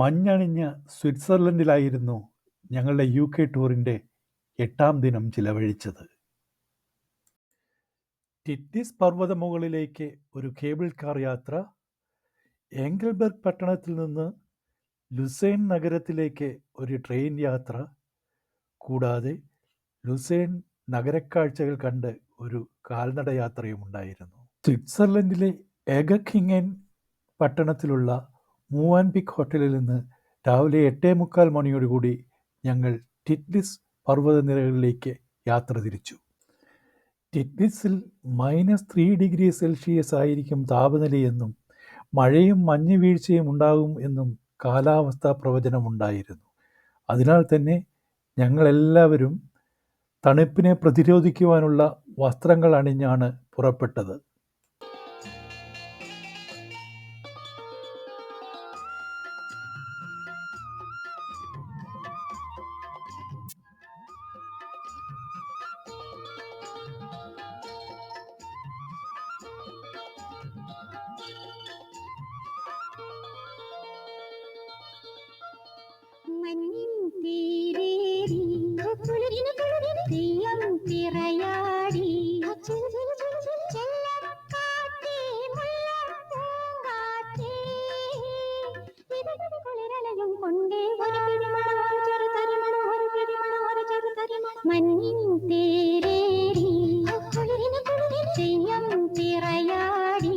മഞ്ഞണിഞ്ഞ സ്വിറ്റ്സർലൻഡിലായിരുന്നു ഞങ്ങളുടെ U K ടൂറിന്റെ എട്ടാം ദിനം ചിലവഴിച്ചത്. ടിറ്റിസ് പർവത മുകളിലേക്ക് ഒരു കേബിൾ കാർ യാത്ര, ഏംഗൽബർഗ് പട്ടണത്തിൽ നിന്ന് ലുസേൺ നഗരത്തിലേക്ക് ഒരു ട്രെയിൻ യാത്ര, കൂടാതെ ലുസേൺ നഗരക്കാഴ്ചകൾ കണ്ട് ഒരു കാൽനടയാത്രയുമുണ്ടായിരുന്നു. സ്വിറ്റ്സർലൻഡിലെ എഗഖിങ്ങെൻ പട്ടണത്തിലുള്ള മൂവാൻപിക്ക് ഹോട്ടലിൽ നിന്ന് രാവിലെ എട്ടേ മുക്കാൽ മണിയോടുകൂടി ഞങ്ങൾ ടിറ്റ്ലിസ് പർവതനിരകളിലേക്ക് യാത്ര തിരിച്ചു. ടിറ്റ്ലിസിൽ മൈനസ് ത്രീ ഡിഗ്രി സെൽഷ്യസ് ആയിരിക്കും താപനിലയെന്നും മഴയും മഞ്ഞ് വീഴ്ചയും ഉണ്ടാകും എന്നും കാലാവസ്ഥാ പ്രവചനമുണ്ടായിരുന്നു. അതിനാൽ തന്നെ ഞങ്ങളെല്ലാവരും തണുപ്പിനെ പ്രതിരോധിക്കുവാനുള്ള വസ്ത്രങ്ങൾ അണിഞ്ഞാണ് പുറപ്പെട്ടത്. മഞ്ഞിൻ കുളിരിന് തെയ്യം തിറയാടി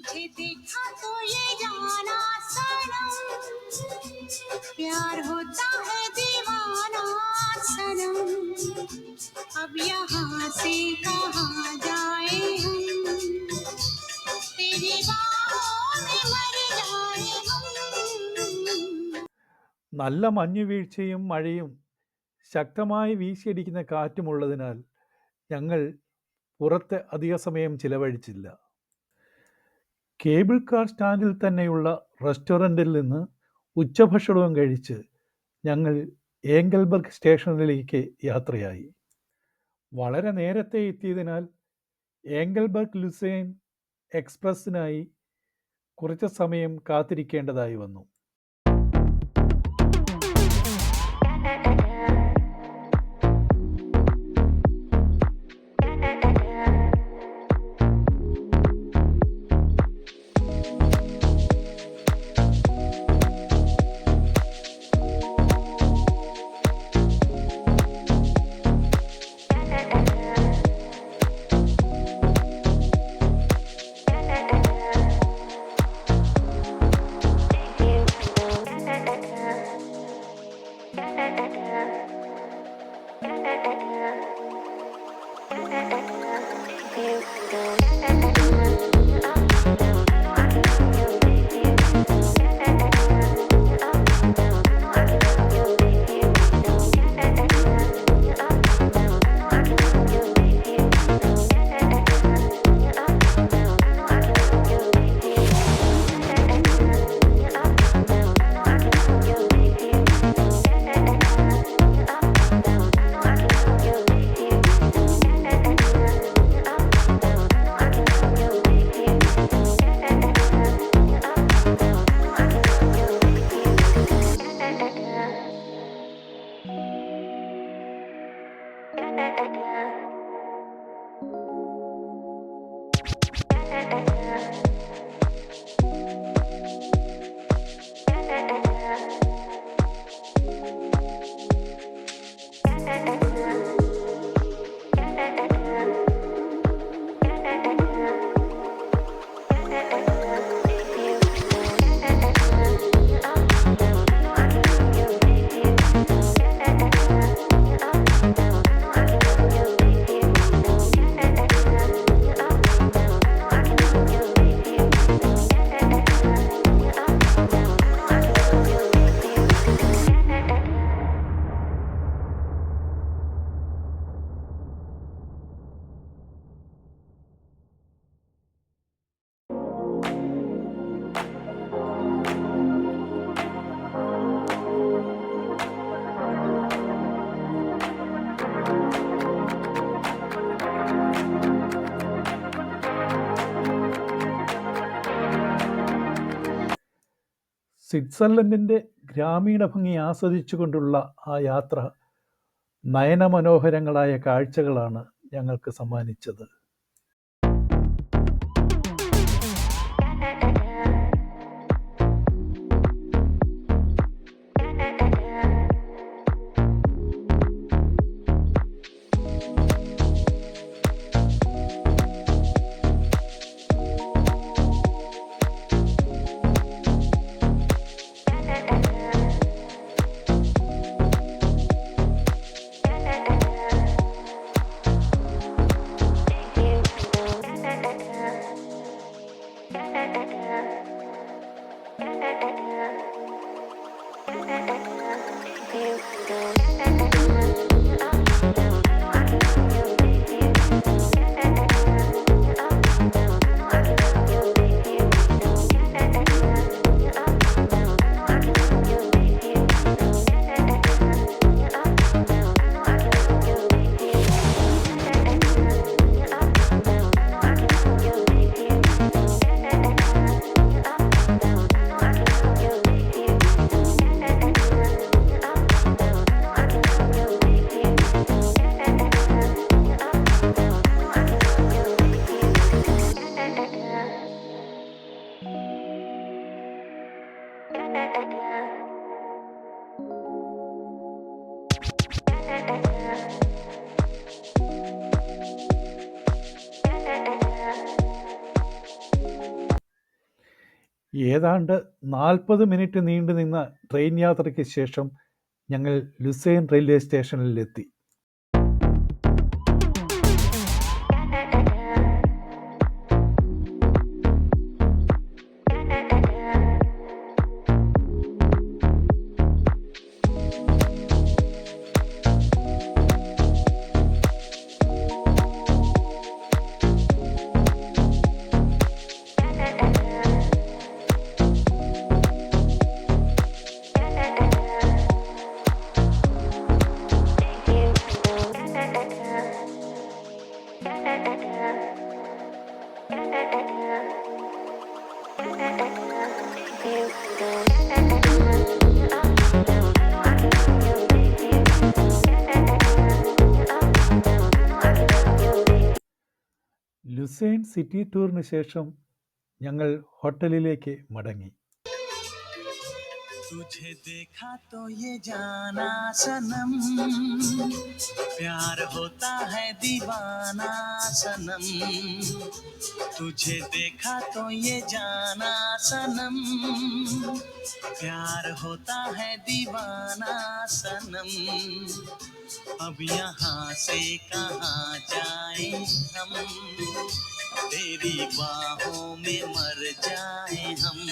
तुझे देखा तो ये जाना सनम प्यार होता है दीवाना सनम अब यहाँ से कहाँ जाए हम तेरी बाहों में मर जाए हम നല്ല മഞ്ഞുവീഴ്ചയും മഴയും ശക്തമായി വീശിയടിക്കുന്ന കാറ്റുമുള്ളതിനാൽ ഞങ്ങൾ പുറത്ത് അധികസമയം ചിലവഴിച്ചില്ല. കേബിൾ കാർ സ്റ്റാൻഡിൽ തന്നെയുള്ള റെസ്റ്റോറന്റിൽ നിന്ന് ഉച്ചഭക്ഷണവും കഴിച്ച് ഞങ്ങൾ ഏങ്കൽബർഗ് സ്റ്റേഷനിലേക്ക് യാത്രയായി. വളരെ നേരത്തെ എത്തിയതിനാൽ ഏങ്കൽബർഗ് ലുസൈൻ എക്സ്പ്രസ്സിനായി കുറച്ച് സമയം കാത്തിരിക്കേണ്ടതായി വന്നു. സ്വിറ്റ്സർലൻഡിന്റെ ഗ്രാമീണ ഭംഗി ആസ്വദിച്ചുകൊണ്ടുള്ള ആ യാത്ര നയനമനോഹരങ്ങളായ കാഴ്ചകളാണ് ഞങ്ങൾക്ക് സമ്മാനിച്ചത്. ഏതാണ്ട് നാൽപ്പത് മിനിറ്റ് നീണ്ടു നിന്ന ട്രെയിൻ യാത്രയ്ക്ക് ശേഷം ഞങ്ങൾ ലുസൈൻ റെയിൽവേ സ്റ്റേഷനിലെത്തി. ലുസൈൻ സിറ്റി ടൂറിന് ശേഷം ഞങ്ങൾ ഹോട്ടലിലേക്ക് മടങ്ങി. तुझे देखा तो ये जाना सनम। प्यार होता है दीवाना सनम। तुझे देखा तो ये जाना सनम। प्यार होता है दीवाना सनम। अब यहाँ से कहाँ जाए हम? तेरी बाहों में मर जाए हम।